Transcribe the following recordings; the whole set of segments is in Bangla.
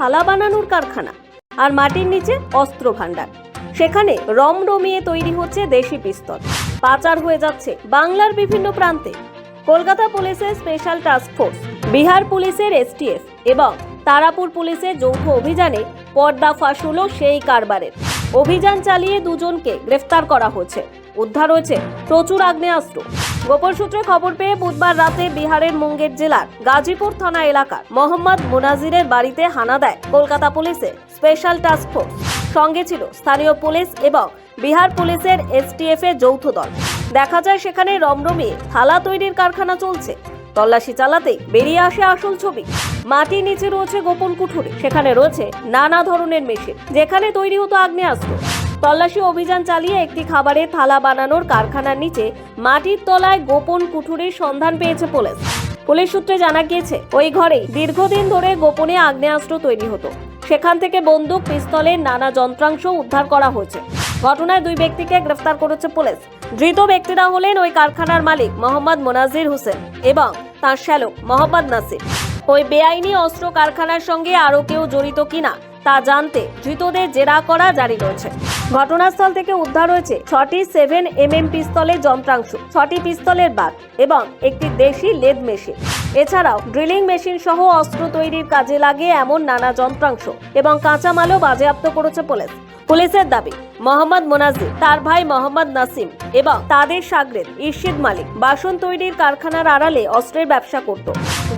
থালা বানানোর কারখানা আর মাটির নিচে অস্ত্র ভাণ্ডার। সেখানে রমরমিয়ে তৈরি হচ্ছে দেশি পিস্তল। পাচার হয়ে যাচ্ছে বাংলার বিভিন্ন প্রান্তে। কলকাতা পুলিশের স্পেশাল টাস্ক ফোর্স, বিহার পুলিশের এসটিএফ এবং তারাপুর পুলিশের যৌথ অভিযানে পর্দা ফাঁস হলো সেই কারবারের। অভিযান চালিয়ে দুজনকে গ্রেফতার করা হয়েছে। উদ্ধার হয়েছে প্রচুর আগ্নেয়াস্ত্র। গোপন সূত্রে খবর পেয়ে বুধবার রাতে বিহারের মুঙ্গের জেলার গাজীপুর থানা এলাকার মোহাম্মদ মুনাজিরের বাড়িতে হানা দেয় কলকাতা পুলিশের স্পেশাল টাস্ক ফোর্স। সঙ্গে ছিল স্থানীয় পুলিশ এবং বিহার পুলিশের এসটিএফ এর যৌথ দল। দেখা যায় সেখানে রমরমিয়ে থালা তৈরির কারখানা চলছে। তল্লাশি চালাতেই বেরিয়ে আসে আসল ছবি। মাটির নিচে রয়েছে গোপন কুঠুরি, সেখানে রয়েছে নানা ধরনের মেশিন, যেখানে তৈরি হতো আগ্নেয়াস্ত্র। তল্লাশি অভিযান চালিয়ে একটি খাবারের থালা বানানোর কারখানার নিচে মাটির তলায় গোপন কুঠুরির সন্ধান পেয়েছে পুলিশ। পুলিশ সূত্রে জানা গিয়েছে, ওই ঘরে দীর্ঘদিন ধরে গোপনে আগ্নেয়াস্ত্র তৈরি হতো। সেখান থেকে বন্দুক, পিস্তলের নানা যন্ত্রাংশ উদ্ধার করা হয়েছে। ঘটনায় দুই ব্যক্তিকে গ্রেফতার করেছে পুলিশ। ধৃত ব্যক্তিরা হলেন ওই কারখানার মালিক মোহাম্মদ মোনাজির হোসেন এবং তার শ্যালক মোহাম্মদ নাসির। ওই বেআইনি অস্ত্র কারখানার সঙ্গে আরও কেউ জড়িত কিনা তা জানতে ধৃতদের জেরা করা জারি রয়েছে। ঘটনাস্থল থেকে উদ্ধার হয়েছে ছটি সেভেন এম এম পিস্তলের যন্ত্রাংশ, ছটি পিস্তলের বাদ এবং একটি দেশি লেদ মেশিন। এছাড়াও ড্রিলিং মেশিন সহ অস্ত্র তৈরির কাজে লাগে এমন নানা যন্ত্রাংশ এবং কাঁচামালও বাজেয়াপ্ত করেছে পুলিশ। পুলিশের দাবি, মোহাম্মদ মোনাজির তার ভাই মোহাম্মদ নাসিম এবং তাদের সাগরেদ ইরশিদ মালিক বাসন তৈরির কারখানার আড়ালে অস্ত্রের ব্যবসা করত।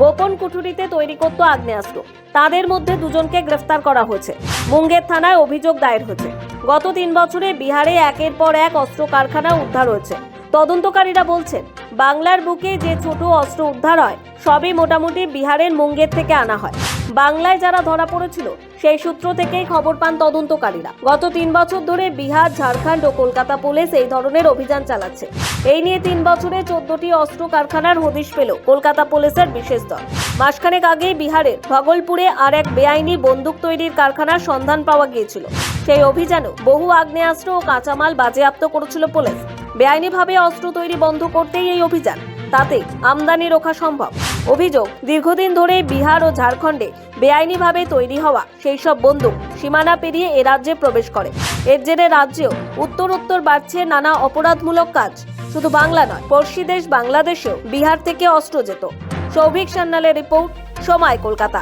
গোপন কুঠুরিতে তৈরি করত আগ্নেয়াস্ত্র। তাদের মধ্যে দুজনকে গ্রেফতার করা হয়েছে। মুঙ্গের থানায় অভিযোগ দায়ের হয়েছে। গত তিন বছরে বিহারে একের পর এক অস্ত্র কারখানা উদ্ধার হয়েছে। তদন্তকারীরা বলছেন, বাংলার বুকে যে ছোট অস্ত্র উদ্ধার হয়, সবই মোটামুটি বিহারের মুঙ্গের থেকে আনা হয়। বাংলায় যারা ধরা পড়েছিল সেই সূত্র থেকেই খবর পান তদন্তকারীরা। গত তিন বছর ধরে বিহার, ঝাড়খণ্ড ও কলকাতা পুলিশ এই ধরনের অভিযান চালাচ্ছে। এই নিয়ে তিন বছরে চোদ্দটি অস্ত্র কারখানার হদিশ পেল কলকাতা পুলিশের বিশেষ দল। মাসখানেক আগেই বিহারের ভগলপুরে আর এক বেআইনি বন্দুক তৈরির কারখানার সন্ধান পাওয়া গিয়েছিল। সেই অভিযানেও বহু আগ্নেয়াস্ত্র ও কাঁচামাল বাজেয়াপ্ত করেছিল পুলিশ। বেআইনিভাবে অস্ত্র তৈরি বন্ধ করতেই এই অভিযান তাতে আমদানি রোখা সম্ভব। অভিযোগ, দীর্ঘদিন ধরে বিহার ও ঝাড়খণ্ডে বেআইনিভাবে তৈরি হওয়া সেই সব বন্দুক সীমানা পেরিয়ে এ রাজ্যে প্রবেশ করে। এর জেরে রাজ্যেও উত্তরোত্তর বাড়ছে নানা অপরাধমূলক কাজ। শুধু বাংলা নয়, পড়শি দেশ বাংলাদেশেও বিহার থেকে অস্ত্র যেত সৌভিক সান্যালের রিপোর্ট, সময় কলকাতা।